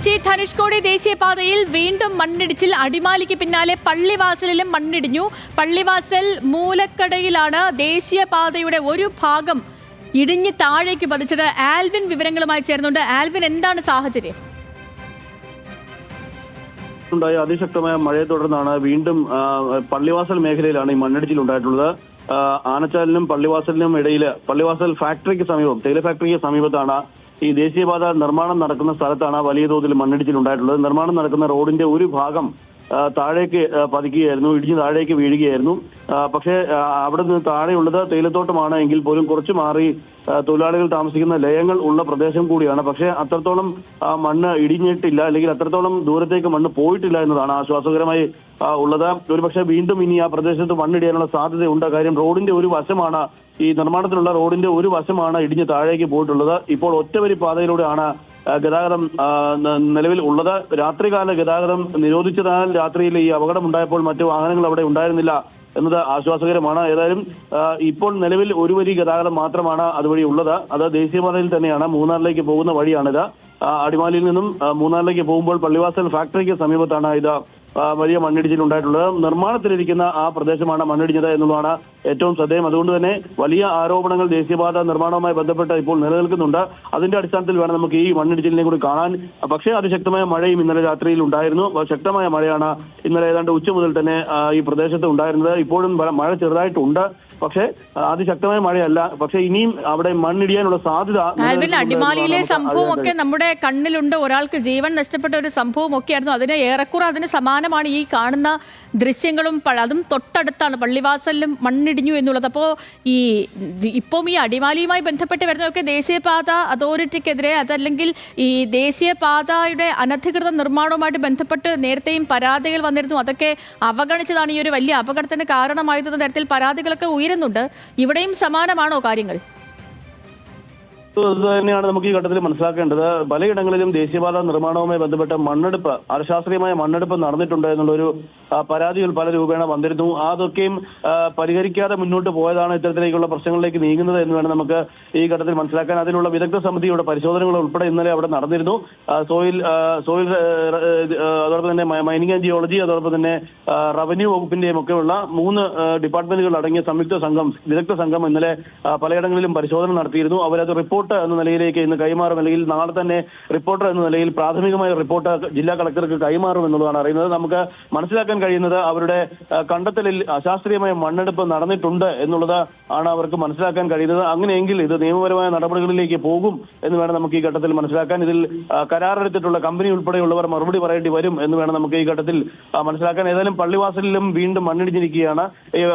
കൊച്ചി ധനുഷ്കോടി ദേശീയപാതയിൽ വീണ്ടും മണ്ണിടിച്ചിൽ. അടിമാലിക്ക് പിന്നാലെ പള്ളിവാസലിലും മണ്ണിടിഞ്ഞു. പള്ളിവാസൽ മൂലക്കടയിലാണ് ദേശീയപാതയുടെ ഒരു ഭാഗം ഇടിഞ്ഞ് താഴേക്ക് പതിച്ചത്. ആൽവിൻ വിവരങ്ങളുമായി ചേർന്നുണ്ട്. ആൽവിൻ എന്താണ് സാഹചര്യം? ഉണ്ടായ അതിശക്തമായ മഴയെ തുടർന്നാണ് വീണ്ടും പള്ളിവാസൽ മേഖലയിലാണ് ഈ മണ്ണിടിച്ചിൽ ഉണ്ടായിട്ടുള്ളത്. ആനച്ചാലിനും പള്ളിവാസലിനും ഇടയിൽ പള്ളിവാസൽ ഫാക്ടറിക്ക് സമീപം തേയില ഫാക്ടറിക്ക് സമീപത്താണ് ഈ ദേശീയപാത നിർമ്മാണം നടക്കുന്ന സ്ഥലത്താണ് വലിയ തോതിൽ മണ്ണിടിച്ചിൽ ഉണ്ടായിട്ടുള്ളത്. നിർമ്മാണം നടക്കുന്ന റോഡിന്റെ ഒരു ഭാഗം താഴേക്ക് പതിക്കുകയായിരുന്നു ഇടിഞ്ഞ് താഴേക്ക് വീഴുകയായിരുന്നു. പക്ഷേ അവിടെ നിന്ന് താഴെയുള്ളത് തേയിലത്തോട്ടമാണ് എങ്കിൽ പോലും കുറച്ച് മാറി തൊഴിലാളികൾ താമസിക്കുന്ന ലയങ്ങൾ ഉള്ള പ്രദേശം കൂടിയാണ്. പക്ഷേ അത്രത്തോളം മണ്ണ് ഇടിഞ്ഞിട്ടില്ല അല്ലെങ്കിൽ അത്രത്തോളം ദൂരത്തേക്ക് മണ്ണ് പോയിട്ടില്ല എന്നതാണ് ആശ്വാസകരമായി ഉള്ളത്. ഒരുപക്ഷെ വീണ്ടും ഇനി ആ പ്രദേശത്ത് മണ്ണിടിയാനുള്ള സാധ്യതയുണ്ട്. കാര്യം റോഡിന്റെ ഒരു വശമാണ് ഈ നിർമ്മാണത്തിലുള്ള റോഡിന്റെ ഒരു വശമാണ് ഇടിഞ്ഞ് താഴേക്ക് പോയിട്ടുള്ളത്. ഇപ്പോൾ ഒറ്റവരി പാതയിലൂടെയാണ് ഗതാഗതം നിലവിൽ ഉള്ളത്. രാത്രികാല ഗതാഗതം നിരോധിച്ചതാൽ രാത്രിയിൽ ഈ അപകടം ഉണ്ടായപ്പോൾ മറ്റു വാഹനങ്ങൾ അവിടെ ഉണ്ടായിരുന്നില്ല എന്നത് ആശ്വാസകരമാണ്. ഏതായാലും ഇപ്പോൾ നിലവിൽ ഒരു വരി ഗതാഗതം മാത്രമാണ് അതുവഴി ഉള്ളത്. അത് ദേശീയപാതയിൽ തന്നെയാണ്. മൂന്നാറിലേക്ക് പോകുന്ന വഴിയാണിത്. അടിമാലിയിൽ നിന്നും മൂന്നാറിലേക്ക് പോകുമ്പോൾ പള്ളിവാസൽ ഫാക്ടറിക്ക് സമീപത്താണ് ഇത്. വലിയ മണ്ണിടിച്ചിൽ ഉണ്ടായിട്ടുള്ളത് നിർമ്മാണത്തിലിരിക്കുന്ന ആ പ്രദേശമാണ് മണ്ണിടിഞ്ഞത് എന്നുള്ളതാണ് ഏറ്റവും ശ്രദ്ധേയം. അതുകൊണ്ട് തന്നെ വലിയ ആരോപണങ്ങൾ ദേശീയപാത നിർമ്മാണവുമായി ബന്ധപ്പെട്ട് ഇപ്പോൾ നിലനിൽക്കുന്നുണ്ട്. അതിന്റെ അടിസ്ഥാനത്തിൽ വേണം നമുക്ക് ഈ മണ്ണിടിച്ചിലിനെ കൂടി കാണാൻ. പക്ഷേ അതിശക്തമായ മഴയും ഇന്നലെ രാത്രിയിൽ ഉണ്ടായിരുന്നു. ശക്തമായ മഴയാണ് ഇന്നലെ ഏതാണ്ട് ഉച്ച മുതൽ തന്നെ ഈ പ്രദേശത്ത് ഉണ്ടായിരുന്നത്. ഇപ്പോഴും മഴ- ചെറുതായിട്ടുണ്ട്. പക്ഷേ അതിശക്തമായ മഴയല്ല. പക്ഷേ ഇനിയും അവിടെ മണ്ണിടിയാനുള്ള സാധ്യത ആൽവിൻ അടിമാലിയിലെ സംഭവം ഒക്കെ നമ്മുടെ കണ്ണിലുണ്ട്. ഒരാൾക്ക് ജീവൻ നഷ്ടപ്പെട്ട ഒരു സംഭവം ഒക്കെ ആയിരുന്നു അതിന് ഏറെക്കുറെ അതിന് സമാനമാണ് ഈ കാണുന്ന ദൃശ്യങ്ങളും. അതും തൊട്ടടുത്താണ്. പള്ളിവാസലിലും മണ്ണിടിഞ്ഞു എന്നുള്ളത്. അപ്പോൾ ഈ ഇപ്പം ഈ അടിമാലിയുമായി ബന്ധപ്പെട്ട് വരുന്നതൊക്കെ ദേശീയപാത അതോറിറ്റിക്കെതിരെ അതല്ലെങ്കിൽ ഈ ദേശീയപാതയുടെ അനധികൃത നിർമ്മാണവുമായിട്ട് ബന്ധപ്പെട്ട് നേരത്തെയും പരാതികൾ വന്നിരുന്നു. അതൊക്കെ അവഗണിച്ചതാണ് ഈ ഒരു വലിയ അപകടത്തിന് കാരണമായത് തരത്തിൽ പരാതികളൊക്കെ ഉയരുന്നുണ്ട് ഇവിടെയും സമാനമാണോ കാര്യങ്ങൾ? തന്നെയാണ് നമുക്ക് ഈ ഘട്ടത്തിൽ മനസ്സിലാക്കേണ്ടത്. പലയിടങ്ങളിലും ദേശീയപാത നിർമ്മാണവുമായി ബന്ധപ്പെട്ട മണ്ണെടുപ്പ് അശാസ്ത്രീയമായ മണ്ണെടുപ്പ് നടന്നിട്ടുണ്ട് എന്നുള്ളൊരു പരാതികൾ പല രൂപേണ വന്നിരുന്നു. അതൊക്കെയും പരിഹരിക്കാതെ മുന്നോട്ട് പോയതാണ് ഇത്തരത്തിലേക്കുള്ള പ്രശ്നങ്ങളിലേക്ക് നീങ്ങുന്നത് എന്ന് വേണം നമുക്ക് ഈ ഘട്ടത്തിൽ മനസ്സിലാക്കാൻ. അതിനുള്ള വിദഗ്ധ സമിതിയുടെ പരിശോധനകൾ ഉൾപ്പെടെ ഇന്നലെ അവിടെ നടന്നിരുന്നു. സോയിൽ സോയിൽ അതോടൊപ്പം തന്നെ മൈനിങ് ആൻഡ് ജിയോളജി അതോടൊപ്പം തന്നെ റവന്യൂ വകുപ്പിന്റെയും ഒക്കെയുള്ള മൂന്ന് ഡിപ്പാർട്ട്മെന്റുകൾ അടങ്ങിയ സംയുക്ത സംഘം വിദഗ്ധ സംഘം ഇന്നലെ പലയിടങ്ങളിലും പരിശോധന നടത്തിയിരുന്നു. അവരത് റിപ്പോർട്ട് എന്ന നിലയിലേക്ക് ഇന്ന് കൈമാറും. അല്ലെങ്കിൽ നാളെ തന്നെ റിപ്പോർട്ടർ എന്ന നിലയിൽ പ്രാഥമികമായ റിപ്പോർട്ട് ജില്ലാ കളക്ടർക്ക് കൈമാറും എന്നുള്ളതാണ് അറിയുന്നത്. നമുക്ക് മനസ്സിലാക്കാൻ കഴിയുന്നത് അവരുടെ കണ്ടെത്തലിൽ അശാസ്ത്രീയമായ മണ്ണെടുപ്പ് നടന്നിട്ടുണ്ട് എന്നുള്ളത് ആണ് അവർക്ക് മനസ്സിലാക്കാൻ കഴിയുന്നത്. അങ്ങനെയെങ്കിൽ ഇത് നിയമപരമായ നടപടികളിലേക്ക് പോകും എന്ന് വേണം നമുക്ക് ഈ ഘട്ടത്തിൽ മനസ്സിലാക്കാൻ. ഇതിൽ കരാറെടുത്തിട്ടുള്ള കമ്പനി ഉൾപ്പെടെയുള്ളവർ മറുപടി പറയേണ്ടി വരും എന്ന് വേണം നമുക്ക് ഈ ഘട്ടത്തിൽ മനസ്സിലാക്കാൻ. ഏതായാലും പള്ളിവാസലിലും വീണ്ടും മണ്ണിടിഞ്ഞിരിക്കുകയാണ്.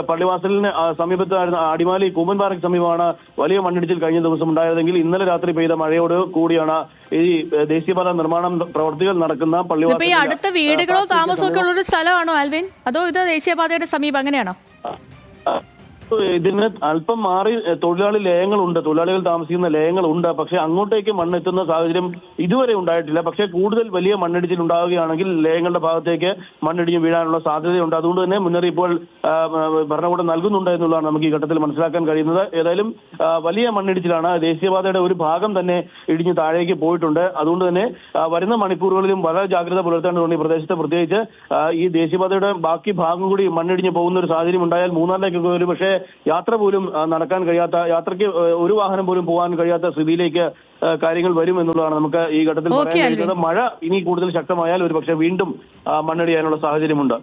പള്ളിവാസലിന് സമീപത്തായിരുന്ന അടിമാലി കൂമ്പൻപാറയ്ക്ക് സമീപമാണ് വലിയ മണ്ണിടിച്ചിൽ കഴിഞ്ഞ ദിവസം ഉണ്ടായതെങ്കിൽ ഇന്നലെ രാത്രി പെയ്ത മഴയോട് കൂടിയാണ് ഈ ദേശീയപാത നിർമ്മാണം പ്രവർത്തികൾ നടക്കുന്ന പള്ളി ഈ അടുത്ത വീടുകളോ താമസമൊക്കെ ഉള്ള ഒരു സ്ഥലമാണോ ആൽവിൻ? അതോ ഇത് ദേശീയപാതയുടെ സമീപം അങ്ങനെയാണോ? ഇതിന് അല്പം മാറി തൊഴിലാളി ലയങ്ങളുണ്ട്. തൊഴിലാളികൾ താമസിക്കുന്ന ലയങ്ങളുണ്ട്. പക്ഷെ അങ്ങോട്ടേക്ക് മണ്ണെത്തുന്ന സാഹചര്യം ഇതുവരെ ഉണ്ടായിട്ടില്ല. പക്ഷെ കൂടുതൽ വലിയ മണ്ണിടിച്ചിൽ ഉണ്ടാവുകയാണെങ്കിൽ ലയങ്ങളുടെ ഭാഗത്തേക്ക് മണ്ണിടിഞ്ഞ് വീഴാനുള്ള സാധ്യതയുണ്ട്. അതുകൊണ്ട് തന്നെ മുന്നറിയിപ്പുകൾ ഭരണകൂടം നൽകുന്നുണ്ട് എന്നുള്ളതാണ് നമുക്ക് ഈ ഘട്ടത്തിൽ മനസ്സിലാക്കാൻ കഴിയുന്നത്. ഏതായാലും വലിയ മണ്ണിടിച്ചിലാണ്. ദേശീയപാതയുടെ ഒരു ഭാഗം തന്നെ ഇടിഞ്ഞ് താഴേക്ക് പോയിട്ടുണ്ട്. അതുകൊണ്ട് തന്നെ വരുന്ന മണിക്കൂറുകളിലും വളരെ ജാഗ്രത പുലർത്തേണ്ടതുണ്ട് ഈ പ്രദേശത്ത്. പ്രത്യേകിച്ച് ഈ ദേശീയപാതയുടെ ബാക്കി ഭാഗം കൂടി മണ്ണിടിഞ്ഞ് പോകുന്ന ഒരു സാഹചര്യം ഉണ്ടായാൽ മൂന്നാറിലേക്കൊക്കെ ഒരു പക്ഷേ യാത്ര പോലും നടക്കാൻ കഴിയാത്ത യാത്രയ്ക്ക് ഒരു വാഹനം പോലും പോകാൻ കഴിയാത്ത സ്ഥിതിയിലേക്ക് കാര്യങ്ങൾ വരും എന്നുള്ളതാണ് നമുക്ക് ഈ ഘട്ടത്തിൽ പറയാൻ കഴിയുന്നത്. മഴ ഇനി കൂടുതൽ ശക്തമായാൽ ഒരു പക്ഷേ വീണ്ടും മണ്ണിടിയാനുള്ള സാഹചര്യമുണ്ട്.